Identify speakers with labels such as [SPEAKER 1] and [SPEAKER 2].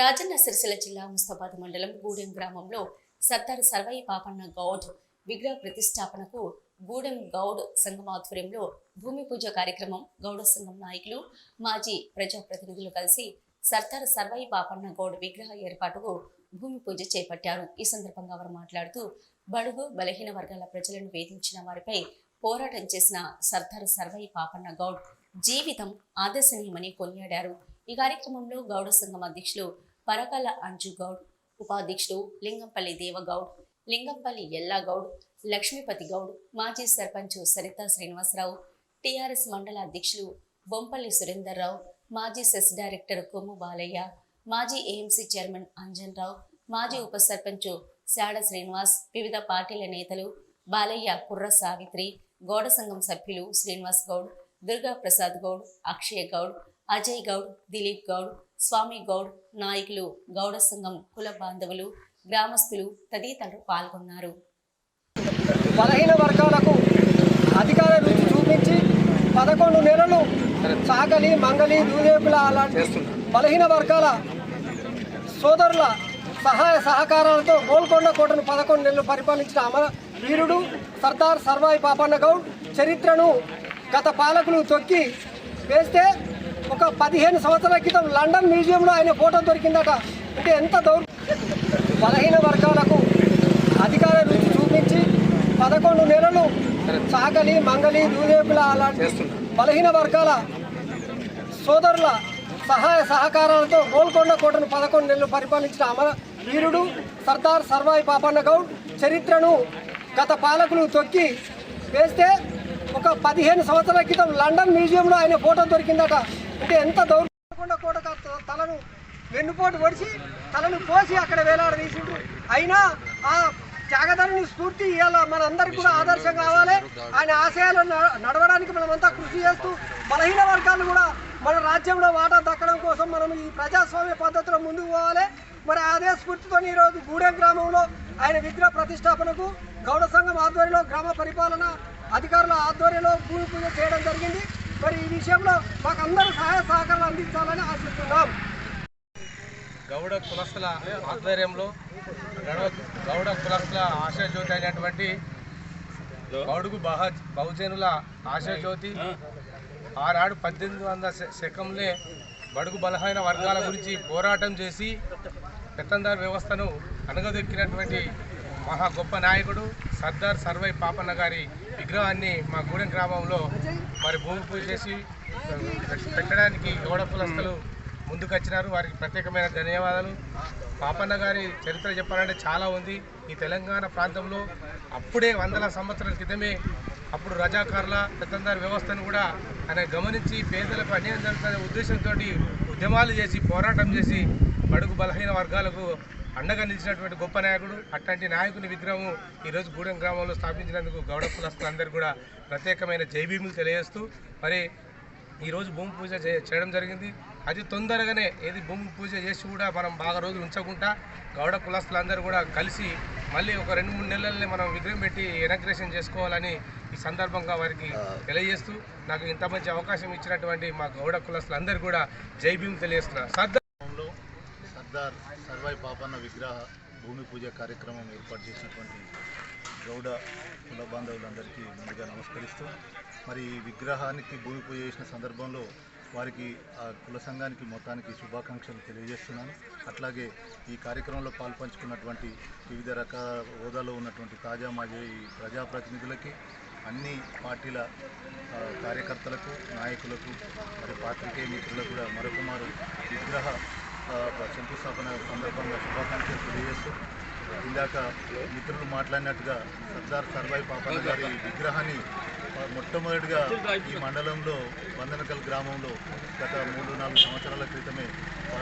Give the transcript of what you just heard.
[SPEAKER 1] రాజన్న సిరిసిల్ల జిల్లా ముస్తాబాద్ మండలం గూడెం గ్రామంలో సర్దార్ సర్వై పాపన్న గౌడ్ విగ్రహ ప్రతిష్టాపనకు గూడెం గౌడ్ సంఘం ఆధ్వర్యంలో భూమి పూజ కార్యక్రమం గౌడ సంఘం నాయకులు మాజీ ప్రజాప్రతినిధులు కలిసి సర్దార్ సర్వై పాపన్న గౌడ్ విగ్రహ ఏర్పాటుకు భూమి పూజ చేపట్టారు. ఈ సందర్భంగా వారు మాట్లాడుతూ బడుగు బలహీన వర్గాల ప్రజలను వేధించిన వారిపై పోరాటం చేసిన సర్దార్ సర్వై పాపన్న గౌడ్ జీవితం ఆదర్శనీయమని కొనియాడారు. ఈ కార్యక్రమంలో గౌడ సంఘం అధ్యక్షులు పరకాల అంజు గౌడ్ ఉపాధ్యక్షుడు లింగంపల్లి దేవగౌడ్ లింగంపల్లి ఎల్లాగౌడ్ లక్ష్మీపతి గౌడ్ మాజీ సర్పంచ్ సరితా శ్రీనివాసరావు టీఆర్ఎస్ మండల అధ్యక్షులు బొంపల్లి సురేందర్రావు మాజీ సెస్ డైరెక్టర్ కొమ్ము బాలయ్య మాజీ ఏఎంసీ చైర్మన్ అంజన్ రావు మాజీ ఉప సర్పంచ్ శాడ శ్రీనివాస్ వివిధ పార్టీల నేతలు బాలయ్య కుర్ర సావిత్రి గౌడ సంఘం సభ్యులు శ్రీనివాస్ గౌడ్ దుర్గా ప్రసాద్ గౌడ్ అక్షయ్ గౌడ్ అజయ్ గౌడ్ దిలీప్ గౌడ్ స్వామి గౌడ్ నాయకులు గౌడ సంఘం కుల బాంధవులు గ్రామస్తులు తదితరులు పాల్గొన్నారు.
[SPEAKER 2] బలహీన వర్గాలకు అధికార రుచి చూపించి పదకొండు నెలలు సాగలి మంగలి దూదేపుల అలాంటి బలహీన వర్గాల సోదరుల సహాయ సహకారాలతో గోల్కొండ కోటను పదకొండు నెలలు పరిపాలించిన అమర వీరుడు సర్దార్ సర్వాయి పాపన్న గౌడ్ చరిత్రను గత పాలకులు తొక్కి వేస్తే ఒక పదిహేను సంవత్సరాల క్రితం లండన్ మ్యూజియంలో ఆయన ఫోటో దొరికిందట. అంటే ఎంత దౌర్ బలహీన వర్గాలకు అధికార రుచి చూపించి పదకొండు నెలలు సాగలి మంగలి దూదేపుల అలాంటి బలహీన వర్గాల సోదరుల సహాయ సహకారాలతో గోల్కొండ కోటను పదకొండు నెలలు పరిపాలించిన అమర వీరుడు సర్దార్ సర్వాయి పాపన్న గౌడ్ చరిత్రను గత పాలకులు తొక్కి వేస్తే ఒక పదిహేను సంవత్సరాల క్రితం లండన్ మ్యూజియంలో ఆయన ఫోటో దొరికిందట. అంటే ఎంత దౌర్గొండ కూడా తలను వెన్నుపోటు పొడిచి తలను పోసి అక్కడ వేలాడదీసిండ్రు అయినా ఆ త్యాగధరుని స్ఫూర్తి ఇవాళ మనందరికి కూడా ఆదర్శం కావాలి. ఆయన ఆశయాలు నడవడానికి మనమంతా కృషి చేస్తూ బలహీన వర్గాలు కూడా మన రాజ్యంలో వాటా దక్కడం కోసం మనం ఈ ప్రజాస్వామ్య పద్ధతిలో ముందుకు పోవాలి. మరి అదే స్ఫూర్తితో ఈరోజు గూడెం గ్రామంలో ఆయన విగ్రహ ప్రతిష్టాపనకు గౌడ సంఘం ఆధ్వర్యంలో గ్రామ పరిపాలన అధికారుల ఆధ్వర్యంలో భూమి పూజ చేయడం జరిగింది. మరి ఈ విషయంలో మాకు అందరూ సహాయ సహకారాలు అందించాలని ఆశిస్తున్నాం.
[SPEAKER 3] గౌడ కులస్తుల ఆధ్వర్యంలో గౌడ గౌడ కులస్తుల ఆశాజ్యోతి అయినటువంటి గౌడుగు బహ బహుజనుల ఆశయజ్యోతి ఆనాడు పద్దెనిమిది వందల శకంలో శకంలే బడుగు బలహీన వర్గాల గురించి పోరాటం చేసి పెత్తందారు వ్యవస్థను అనగదొక్కినటువంటి మహా గొప్ప నాయకుడు సర్దార్ సర్వై పాపన్న గారి విగ్రహాన్ని మా గూడెం గ్రామంలో మరి భూమి పూజ చేసి పెట్టడానికి గౌడ కులస్తులు ముందుకొచ్చినారు? వారికి ప్రత్యేకమైన ధన్యవాదాలు. పాపన్న గారి చరిత్ర చెప్పాలంటే చాలా ఉంది. ఈ తెలంగాణ ప్రాంతంలో అప్పుడే వందల సంవత్సరాల క్రితమే అప్పుడు రజాకారుల పెత్తందారి వ్యవస్థను కూడా ఆయన గమనించి పేదలకు అన్యాయం జరుగుతున్న ఉద్దేశంతో ఉద్యమాలు చేసి పోరాటం చేసి బడుగు బలహీన వర్గాలకు అండగా నిలిచినటువంటి గొప్ప నాయకుడు అట్లాంటి నాయకుని విగ్రహం ఈరోజు గూడెం గ్రామంలో స్థాపించినందుకు గౌడ కులస్తులందరూ కూడా ప్రత్యేకమైన జైభీములు తెలియజేస్తూ మరి ఈరోజు భూమి పూజ చే- చేయడం జరిగింది. అది తొందరగానే ఏది భూమి పూజ చేసి కూడా మనం బాగా రోజులు ఉంచకుండా గౌడ కులస్తులందరూ కూడా కలిసి మళ్ళీ ఒక రెండు మూడు నెలలనే మనం విగ్రహం పెట్టి ఇనాగ్రేషన్ చేసుకోవాలని ఈ సందర్భంగా వారికి తెలియజేస్తూ నాకు ఇంత మంచి అవకాశం ఇచ్చినటువంటి మా గౌడ కులస్తులందరూ కూడా జై భీమ్ తెలియజేస్తున్నారు. సర్దార్
[SPEAKER 4] సర్వాయి పాపన్న విగ్రహ భూమి పూజ కార్యక్రమం ఏర్పాటు చేసినటువంటి గౌడ కుల బాంధవులందరికీ ముందుగా నమస్కరిస్తూ మరి ఈ విగ్రహానికి భూమి పూజ చేసిన సందర్భంలో వారికి ఆ కుల సంఘానికి మొత్తానికి శుభాకాంక్షలు తెలియజేస్తున్నాను. అట్లాగే ఈ కార్యక్రమంలో పాల్పంచుకున్నటువంటి వివిధ రకాల హోదాలో ఉన్నటువంటి తాజా మాజీ ప్రజాప్రతినిధులకి అన్ని పార్టీల కార్యకర్తలకు నాయకులకు మరి పాత్రికేయ మిత్రులకు కూడా మరొకమారు విగ్రహ శంకుస్థాపన సందర్భంగా శుభాకాంక్షలు తెలియజేస్తూ ఇందాక మిత్రులు మాట్లాడినట్టుగా సర్దార్ సర్వాయి పాపన్న గారి విగ్రహాన్ని మొట్టమొదటిగా ఈ మండలంలో వందనకల్ గ్రామంలో గత మూడు నాలుగు సంవత్సరాల క్రితమే